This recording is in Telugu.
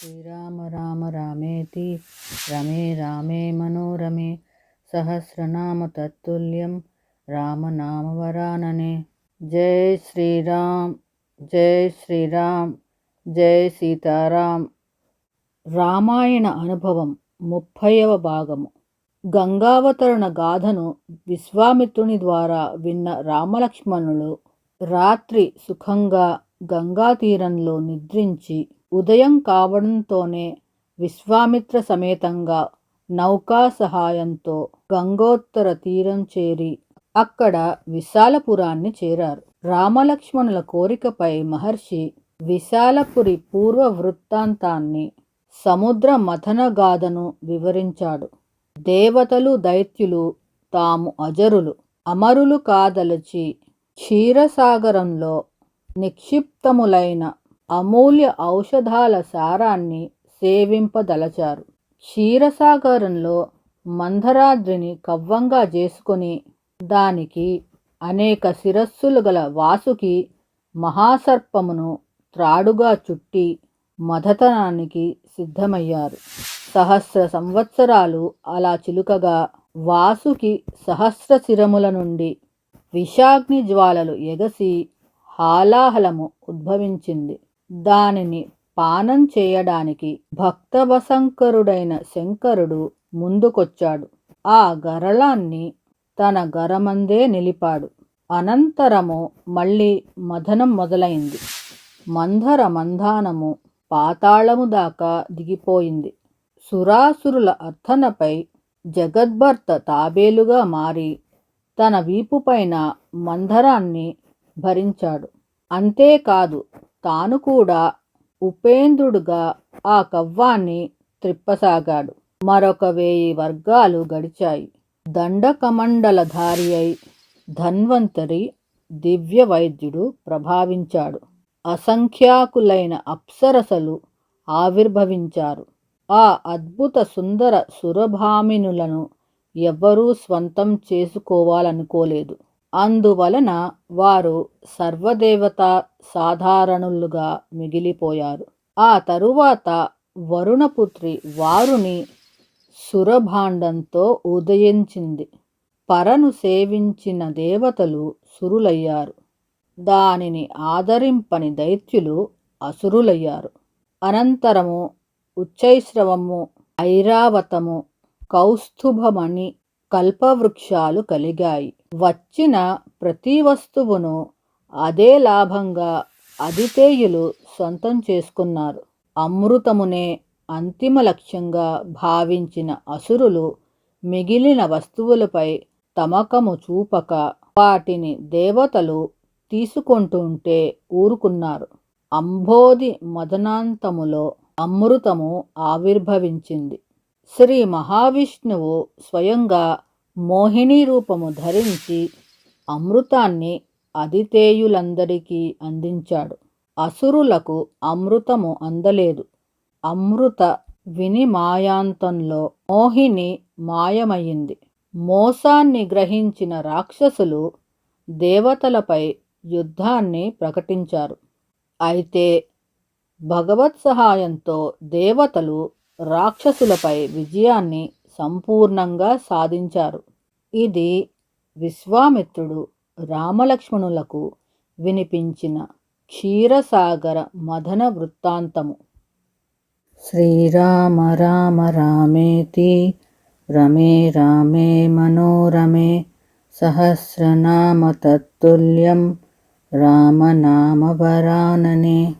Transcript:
శ్రీరామ రామ రామేతి రమే రామే మనోరమే సహస్రనామ తత్తుల్యం రామనామవరాననే జై శ్రీరామ్ జై శ్రీరామ్ జై సీతారాం రామాయణ అనుభవం ముప్పైవ భాగము గంగావతరణ గాథను విశ్వామిత్రుని ద్వారా విన్న రామలక్ష్మణులు రాత్రి సుఖంగా గంగా తీరంలో నిద్రించి ఉదయం కావడంతోనే విశ్వామిత్ర సమేతంగా నౌకా సహాయంతో గంగోత్తర తీరం చేరి అక్కడ విశాలపురాన్ని చేరారు. రామలక్ష్మణుల కోరికపై మహర్షి విశాలపురి పూర్వ వృత్తాంతాన్ని సముద్ర మథనగాథను వివరించాడు. దేవతలు దైత్యులు తాము అజరులు అమరులు కాదలచి క్షీరసాగరంలో నిక్షిప్తములైన అమూల్య ఔషధాల సారాన్ని సేవింపదలచారు. క్షీరసాగరంలో మందరాద్రిని కవ్వంగా చేసుకొని దానికి అనేక శిరస్సులు గల వాసుకి మహాసర్పమును త్రాడుగా చుట్టి మధతనానికి సిద్ధమయ్యారు. సహస్ర సంవత్సరాలు అలా చిలుకగా వాసుకి సహస్ర శిరముల నుండి విషాగ్ని జ్వాలలు ఎగసి హాలాహలము ఉద్భవించింది. దానిని పానం చేయడానికి భక్తవశంకరుడైన శంకరుడు ముందుకొచ్చాడు. ఆ గరళాన్ని తన గరమందే నిలిపాడు. అనంతరము మళ్ళీ మదనం మొదలైంది. మంధర మంధానము పాతాళము దాకా దిగిపోయింది. సురాసురుల అర్థనపై జగద్భర్త తాబేలుగా మారి తన వీపుపైన మందరాన్ని భరించాడు. అంతేకాదు తాను కూడా ఉపేంద్రుడుగా ఆ కవ్వాన్ని త్రిప్పసాగాడు. మరొక వేయి వర్గాలు గడిచాయి. దండకమండలధారి అయి ధన్వంతరి దివ్య వైద్యుడు ప్రభావించాడు. అసంఖ్యాకులైన అప్సరసలు ఆవిర్భవించారు. ఆ అద్భుత సుందర సురభామినులను ఎవ్వరూ స్వంతం చేసుకోవాలనుకోలేదు. అందువలన వారు సర్వదేవత సాధారణులుగా మిగిలిపోయారు. ఆ తరువాత వరుణపుత్రి వారుని సురభాండంతో ఉదయించింది. పరను సేవించిన దేవతలు సురులయ్యారు. దానిని ఆదరింపని దైత్యులు అసురులయ్యారు. అనంతరము ఉచ్చైశ్రవము ఐరావతము కౌస్తుభమణి కల్పవృక్షాలు కలిగాయి. వచ్చిన ప్రతి వస్తువును అదే లాభంగా అదితేయులు సొంతం చేసుకున్నారు. అమృతమునే అంతిమ లక్ష్యంగా భావించిన అసురులు మిగిలిన వస్తువులపై తమకము చూపక వాటిని దేవతలు తీసుకుంటుంటే ఊరుకున్నారు. అంబోధి మదనాంతములో అమృతము ఆవిర్భవించింది. శ్రీ మహావిష్ణువు స్వయంగా మోహిని రూపము ధరించి అమృతాన్ని అదితేయులందరికీ అందించాడు. అసురులకు అమృతము అందలేదు. అమృత వినిమాయాంతంలో మోహిని మాయమయ్యింది. మోసాన్ని గ్రహించిన రాక్షసులు దేవతలపై యుద్ధాన్ని ప్రకటించారు. అయితే భగవత్ సహాయంతో దేవతలు రాక్షసులపై విజయాన్ని సంపూర్ణంగా సాధించారు. ఇది విశ్వామిత్రుడు రామలక్ష్మణులకు వినిపించిన క్షీరసాగర మదన వృత్తాంతము. శ్రీరామ రామ రామేతి రమే రామే మనోరమే సహస్రనామ తత్తుల్యం రామనామవరాననే